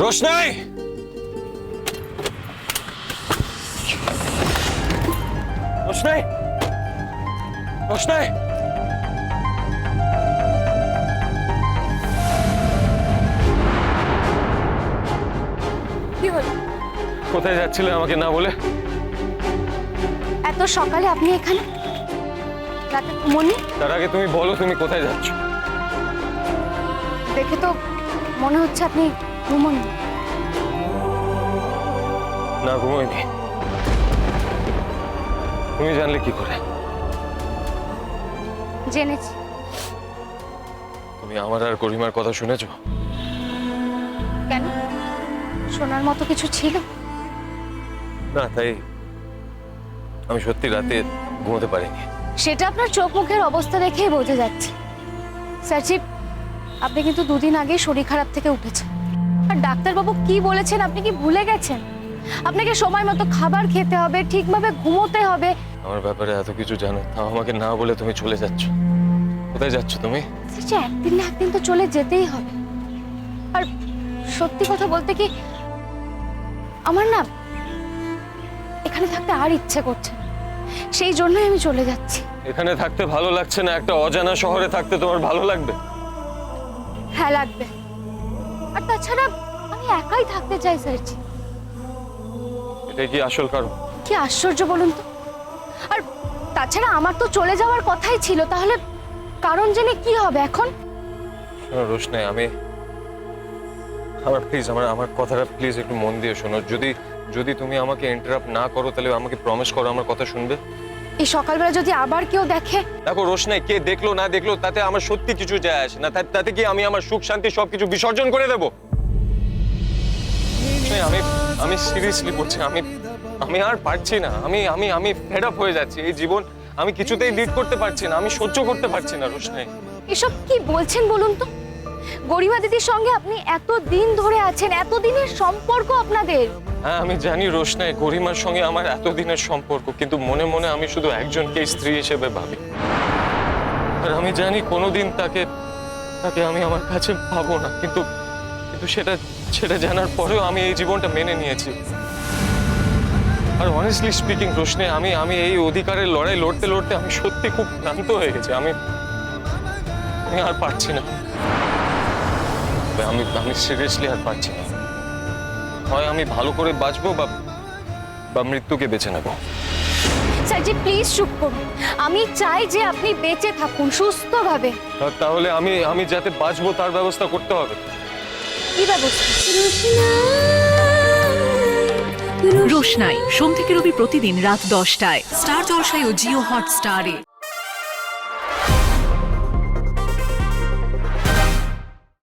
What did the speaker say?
রোশনাই! রোশনাই! রোশনাই! কি হলো? কোথায় যাচ্ছিলেন আমাকে না বলে? এত সকালে আপনি এখানে? রাতে ঘুমোনি তার আগে তুমি বলো তুমি কোথায় যাচ্ছ। দেখে তো মনে হচ্ছে আপনি ঘুমোনি না ঘুমোয়নি। তুমি জানলে কি করে? জেনেছি। তুমি আমার আর গরিমার কথা শুনেছো? কেন? শোনার মতো কিছু ছিল? না তাই আমি সত্যি রাতে ঘুমোতে পারিনি। সেটা আপনার চোখ মুখের অবস্থা দেখেই বোঝা যাচ্ছে। স্যারচিপ আপনি কিন্তু দুদিন আগে শরীর খারাপ থেকে উঠেছেন। আর ডাক্তারবাবু কি বলেছেন আপনি কি ভুলে গেছেন? আপনাকে সময় মতো খাবার খেতে হবে ঠিকভাবে ঘুমোতে হবে। আমার ব্যাপারে এত কিছু জানো তাও আমাকে না বলে তুমি চলে যাচ্ছ। কোথায় যাচ্ছ তুমি? যে একদিন না একদিন তো চলে যেতেই হবে। আর সত্যি কথা বলতে কি আমার না এখানে থাকতে আর ইচ্ছে করছে সেই জন্যই আমি চলে যাচ্ছি। এখানে থাকতে ভালো লাগছে না একটা অজানা শহরে থাকতে তোমার ভালো লাগবে? হ্যাঁ লাগবে। আর তাছাড়া আমি একাই থাকতে চাই স্যারজি। এটাই কি আসল কারণ? কি আশ্চর্য বলুন তো? আর তাছাড়া আমার তো চলে যাওয়ার কথাই ছিল তাহলে কারণ জেনে কি হবে এখন? শোনো রোশনাই আমি আমার প্লিজ আমার আমার কথাটা প্লিজ একটু মন দিয়ে শোনো। যদি যদি তুমি আমাকে ইন্টারাপ্ট না করো তাহলে আমাকে প্রমিস করো আমার কথা শুনবে? এই সকালবেলা যদি আবার কেউ দেখে? দেখো রোশনাই কে দেখল না দেখল তাতে আমার সত্যি কিছু যায় আসে না। তা- তাতে কি আমি আমার সুখ শান্তি সবকিছু বিসর্জন করে দেবো? রোশনাই, আমি আমি সিরিয়াসলি বলছি আমি আমি আর পারছি না। আমি আমি আমি ফেড আপ হয়ে যাচ্ছি। এই জীবন আমি কিছুতেই লিড করতে পারছি না। আমি সহ্য করতে পারছি না রোশনাই। এসব কি বলছেন বলুন তো? গরিমা দিদির সঙ্গে আপনি এত দিন ধরে আছেন এত দিনের সম্পর্ক আপনাদের। হ্যাঁ আমি জানি রোশনাই, গরিমার সঙ্গে আমার এতদিনের সম্পর্ক, কিন্তু মনে মনে আমি শুধু একজনকে স্ত্রী হিসেবে ভাবি। আর আমি জানি কোনোদিন তাকে তাকে আমি আমার কাছে পাবো না, কিন্তু কিন্তু সেটা সেটা জানার পরেও আমি এই জীবনটা মেনে নিয়েছি। আর অনেস্টলি স্পিকিং রোশনে আমি আমি এই অধিকারের লড়াই লড়তে লড়তে আমি সত্যি খুব ক্লান্ত হয়ে গেছি। আমি আমি আর পারছি না। আমি আমি সিরিয়াসলি আর পারছি না। হয় আমি ভালো করে বাঁচবো বা বা মৃত্যুকে বেছে নেব। স্যারজি প্লিজ চুপ করুন। আমি চাই যে আপনি বেঁচে থাকুন সুস্থভাবে। তা- তাহলে আমি আমি যাতে বাঁচবো তার ব্যবস্থা করতে হবে। কি ব্যবস্থা? রোশনাই সোম থেকে রবি প্রতিদিন রাত দশটায়। স্টার জলসায় ও জিও হটস্টারে।